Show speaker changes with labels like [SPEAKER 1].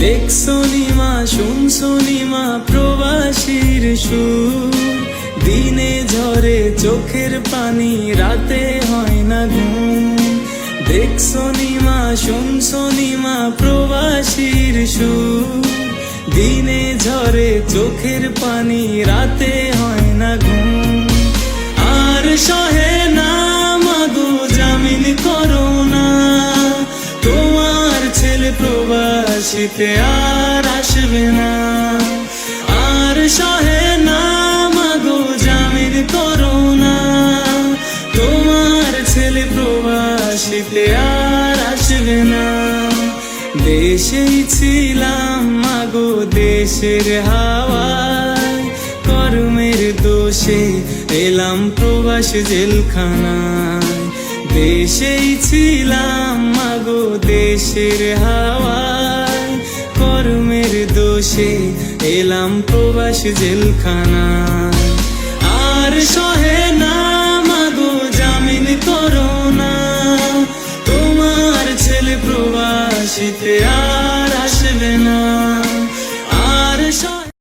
[SPEAKER 1] দেখছ নিমা শুনছো নিমা প্রবাসীর সুর। দিনে ঝরে চোখের পানি, রাতে হয় না ঘুম। দেখছ নিমা শুনছো নিমা প্রবাসীর সুর। দিনে ঝরে চোখের পানি, রাতে আর আসবে না। আর সহে না, মাগো জামিন করো না। তোমার ছেলে প্রবাসীতে আর আসবে না। দেশেই ছিলাম, মাগো দেশের হাওয়ায়। কর্মের দোষে এলাম প্রবাস জেলখানায়। দেশেই ছিলাম, মাগো দেশের হাওয়ায়। দোষে এলাম প্রবাস জেলখানা। আর সহে না মাগো জামিন করো না তোমার ছেলে প্রবাসীতে আর